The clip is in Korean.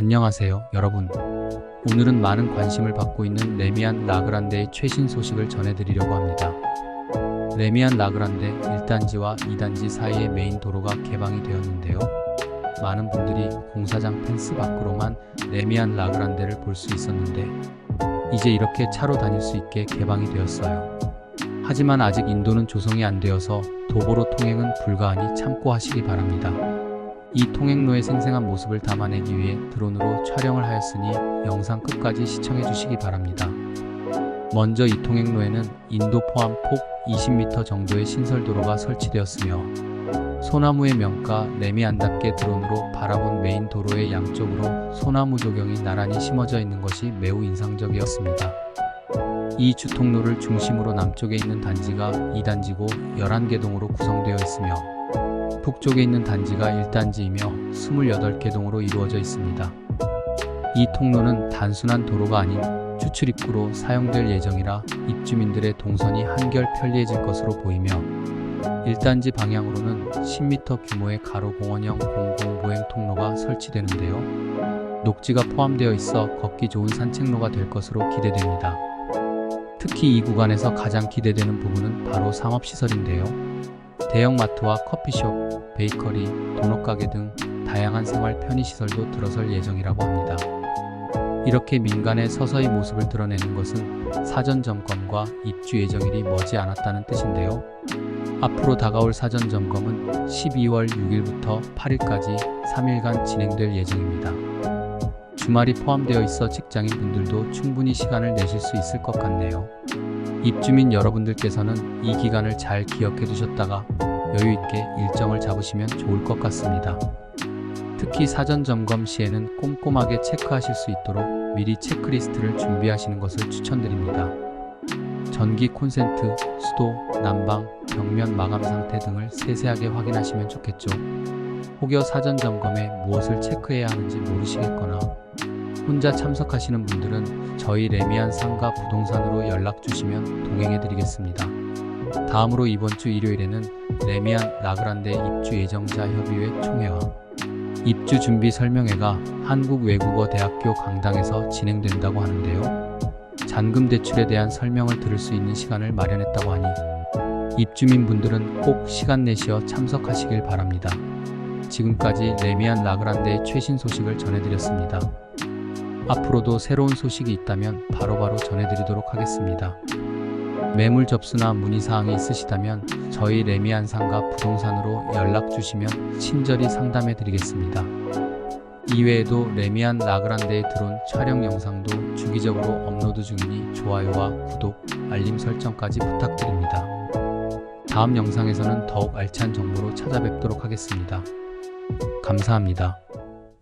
안녕하세요, 여러분. 오늘은 많은 관심을 받고 있는 레미안 라그란데의 최신 소식을 전해드리려고 합니다. 레미안 라그란데 1단지와 2단지 사이의 메인 도로가 개방이 되었는데요. 많은 분들이 공사장 펜스 밖으로만 레미안 라그란데를 볼 수 있었는데 이제 이렇게 차로 다닐 수 있게 개방이 되었어요. 하지만 아직 인도는 조성이 안 되어서 도보로 통행은 불가하니 참고하시기 바랍니다. 이 통행로의 생생한 모습을 담아내기 위해 드론으로 촬영을 하였으니 영상 끝까지 시청해 주시기 바랍니다. 먼저 이 통행로에는 인도 포함 폭 20m 정도의 신설도로가 설치되었으며 소나무의 명가 레미 안답게 드론으로 바라본 메인 도로의 양쪽으로 소나무 조경이 나란히 심어져 있는 것이 매우 인상적이었습니다. 이 주통로를 중심으로 남쪽에 있는 단지가 2단지고 11개 동으로 구성되어 있으며 북쪽에 있는 단지가 1단지이며 28개 동으로 이루어져 있습니다. 이 통로는 단순한 도로가 아닌 추출입구로 사용될 예정이라 입주민들의 동선이 한결 편리해질 것으로 보이며 1단지 방향으로는 10m 규모의 가로 공원형 공공보행 통로가 설치되는데요. 녹지가 포함되어 있어 걷기 좋은 산책로가 될 것으로 기대됩니다. 특히 이 구간에서 가장 기대되는 부분은 바로 상업시설인데요. 대형 마트와 커피숍, 베이커리, 도넛 가게 등 다양한 생활 편의시설도 들어설 예정이라고 합니다. 이렇게 민간에 서서히 모습을 드러내는 것은 사전 점검과 입주 예정일이 머지 않았다는 뜻인데요. 앞으로 다가올 사전 점검은 12월 6일부터 8일까지 3일간 진행될 예정입니다. 주말이 포함되어 있어 직장인 분들도 충분히 시간을 내실 수 있을 것 같네요. 입주민 여러분들께서는 이 기간을 잘 기억해 두셨다가 여유 있게 일정을 잡으시면 좋을 것 같습니다. 특히 사전 점검 시에는 꼼꼼하게 체크하실 수 있도록 미리 체크리스트를 준비하시는 것을 추천드립니다. 전기 콘센트, 수도, 난방, 벽면 마감 상태 등을 세세하게 확인하시면 좋겠죠. 혹여 사전 점검에 무엇을 체크해야 하는지 모르시겠거나 혼자 참석하시는 분들은 저희 레미안 상가 부동산으로 연락 주시면 동행해 드리겠습니다. 다음으로 이번 주 일요일에는 레미안 라그란데 입주 예정자 협의회 총회와 입주 준비 설명회가 한국 외국어 대학교 강당에서 진행된다고 하는데요. 잔금 대출에 대한 설명을 들을 수 있는 시간을 마련했다고 하니 입주민 분들은 꼭 시간 내시어 참석하시길 바랍니다. 지금까지 레미안 라그란데의 최신 소식을 전해드렸습니다. 앞으로도 새로운 소식이 있다면 바로 바로 전해드리도록 하겠습니다. 매물 접수나 문의사항이 있으시다면 저희 레미안 상가 부동산으로 연락 주시면 친절히 상담해 드리겠습니다. 이외에도 레미안 라그란데의 드론 촬영 영상도 주기적으로 업로드 중이니 좋아요와 구독, 알림 설정까지 부탁드립니다. 다음 영상에서는 더욱 알찬 정보로 찾아뵙도록 하겠습니다. 감사합니다.